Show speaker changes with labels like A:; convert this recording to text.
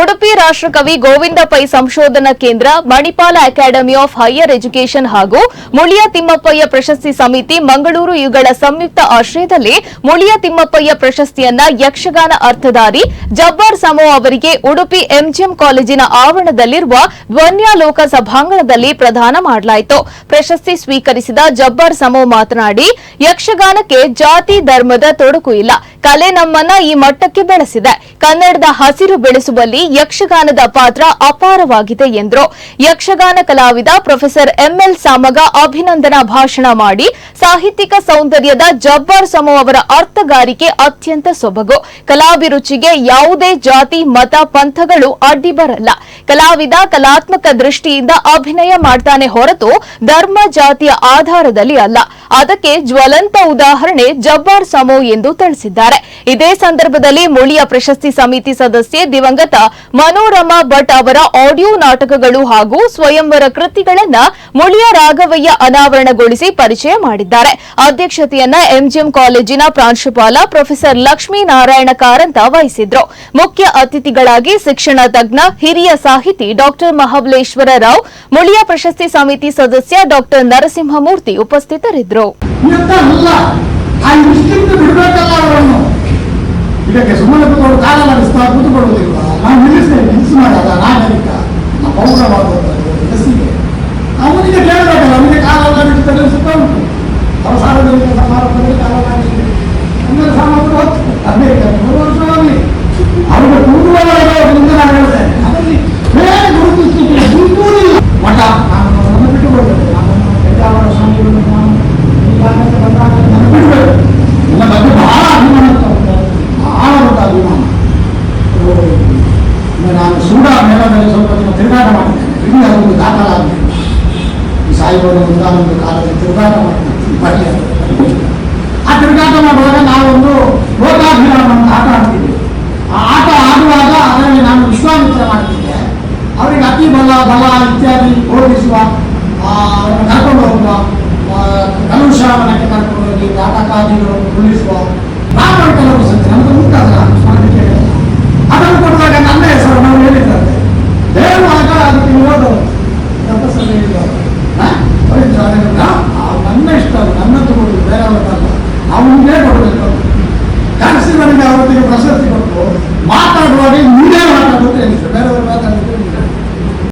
A: ಉಡುಪಿ ರಾಷ್ಟ್ರಕವಿ ಗೋವಿಂದ ಪೈ ಸಂಶೋಧನಾ ಕೇಂದ್ರ, Manipal academy of higher education ಹಾಗೂ ಮುಳಿಯ ತಿಮ್ಮಪ್ಪಯ್ಯ ಪ್ರಶಸ್ತಿ ಸಮಿತಿ ಮಂಗಳೂರು ಇವುಗಳ ಸಂಯುಕ್ತ ಆಶ್ರಯದಲ್ಲಿ ಮುಳಿಯ ತಿಮ್ಮಪ್ಪಯ್ಯ ಪ್ರಶಸ್ತಿಯನ್ನ ಯಕ್ಷಗಾನ ಅರ್ಥಧಾರಿ ಜಬ್ಬಾರ್ ಸಮೋ ಅವರಿಗೆ ಉಡುಪಿ ಎಂಜಿಎಂ ಕಾಲೇಜಿನ ಆವರಣದಲ್ಲಿರುವ ಧ್ವನ್ಯಾಲೋಕ ಸಭಾಂಗಣದಲ್ಲಿ ಪ್ರದಾನ ಮಾಡಲಾಯಿತು. ಪ್ರಶಸ್ತಿ ಸ್ವೀಕರಿಸಿದ ಜಬ್ಬಾರ್ ಸಮೋ ಮಾತನಾಡಿ, ಯಕ್ಷಗಾನಕ್ಕೆ ಜಾತಿ ಧರ್ಮದ ತೊಡಕು ಇಲ್ಲ. ಕಲೆ ನಮ್ಮನ್ನ ಈ ಮಟ್ಟಕ್ಕೆ ಬೆಳೆಸಿದೆ. ಕನ್ನಡದ ಹಸಿರು ಬೆಳೆಸುವಲ್ಲಿ ಯಕ್ಷಗಾನದ ಪಾತ್ರ ಅಪಾರವಾಗಿದೆ ಎಂದರು. ಯಕ್ಷಗಾನ ಕಲಾವಿದ ಪ್ರೊಫೆಸರ್ ಎಂಎಲ್ ಸಾಮಗ ಅಭಿನಂದನಾ ಭಾಷಣ ಮಾಡಿ ಸಾಹಿತ್ಯಿಕ ಸೌಂದರ್ಯದ ಜಬ್ಬಾರ್ ಸಮೋ ಅವರ ಅರ್ಥಗಾರಿಕೆ ಅತ್ಯಂತ ಸೊಬಗು. ಕಲಾಭಿರುಚಿಗೆ ಯಾವುದೇ ಜಾತಿ, ಮತ, ಪಂಥಗಳು ಅಡ್ಡಿ ಬರಲ್ಲ. ಕಲಾವಿದ ಕಲಾತ್ಮಕ ದೃಷ್ಟಿಯಿಂದ ಅಭಿನಯ ಮಾಡ್ತಾನೆ ಹೊರತು ಧರ್ಮ ಜಾತಿಯ ಆಧಾರದಲ್ಲಿ ಅಲ್ಲ. ಅದಕ್ಕೆ ಜ್ವಲಂತ ಉದಾಹರಣೆ ಜಬ್ಬಾರ್ ಸಮೋ ಎಂದು ತಿಳಿಸಿದ್ದಾರೆ. ಇದೇ ಸಂದರ್ಭದಲ್ಲಿ ಮುಳಿಯ ಪ್ರಶಸ್ತಿ ಸಮಿತಿ ಸದಸ್ಯೆ ದಿವಂಗತ ಮನೋರಮಾ ಭಟ್ ಅವರ ಆಡಿಯೋ ನಾಟಕಗಳು ಹಾಗೂ ಸ್ವಯಂವರ ಕೃತಿಗಳನ್ನ ಮುಳಿಯ ರಾಘವಯ್ಯ ಅನಾವರಣಗೊಳಿಸಿ ಪರಿಚಯ ಮಾಡಿದ್ದಾರೆ. ಅಧ್ಯಕ್ಷತೆಯನ್ನ ಎಂಜಿಎಂ ಕಾಲೇಜಿನ ಪ್ರಾಂಶುಪಾಲ ಪ್ರೊಫೆಸರ್ ಲಕ್ಷ್ಮೀನಾರಾಯಣ ಕಾರಂತ ವಹಿಸಿದ್ರು. ಮುಖ್ಯ ಅತಿಥಿಗಳಾಗಿ ಶಿಕ್ಷಣ ತಜ್ಞ, ಹಿರಿಯ ಸಾಹಿತಿ ಡಾಕ್ಟರ್ ಮಹಾಬಲೇಶ್ವರ ರಾವ್, ಮುಳಿಯ ಪ್ರಶಸ್ತಿ ಸಮಿತಿ ಸದಸ್ಯ ಡಾಕ್ಟರ್ ನರಸಿಂಹಮೂರ್ತಿ ಉಪಸ್ಥಿತರಿದ್ದರು.
B: 你要干什么 ಮೇಳದಲ್ಲಿ ಸ್ವಲ್ಪ ತಿರುಗಾಟ ಮಾಡ್ತಿದ್ದೆ ಇಡೀ ಅದೊಂದು ದಾಖಲಾಗಿದೆ ಈ ಸಾಯಿಬಾಬು ಮುಂದಾನೊಂದು ಕಾಲದಲ್ಲಿ ತಿರುಗಾಟ ಬಳ್ಳಿ ಆ ತಿರುಗಾಟ ಮಾಡುವಾಗ ನಾವೊಂದು ಲೋಕಾಭಿರಾಮ ಅಂತ ಆಟ ಆಡ್ತಿದ್ದೆ ಆ ಆಟ ಆಡುವಾಗ ಅದರಲ್ಲಿ ನಾನು ವಿಶ್ವಾಮಿತ್ರ ಮಾಡ್ತಿದ್ದೆ. ಅವರಿಗೆ ಅತಿ ಬಲ ಬಲ ಇತ್ಯಾದಿ ಬೋಧಿಸುವ ಕರ್ಕೊಂಡು ಹೋಗುವ ಕಲುಷಾವನಕ್ಕೆ ಕರ್ಕೊಂಡು ಹೋಗಿ ನಾಟಕಾದಿಗಳನ್ನು ಉಳಿಸುವ. ನಾನು ಕೆಲವು ಸಂತೆ ಮಾಡೋದು ತಪಸ್ಸನ್ನು ಹೇಳಿದವರು ನನ್ನ ಇಷ್ಟ ನನ್ನ ತಗೊಳ್ಳೋದು ಬೇರೆ ಅವರಲ್ಲ ಅವನಿಗೆ ಕೊಡಬೇಕು ಕಾಣಿಸಿ ನನಗೆ ಅವರಿಗೆ ಪ್ರಶಸ್ತಿ ಕೊಡಬೇಕು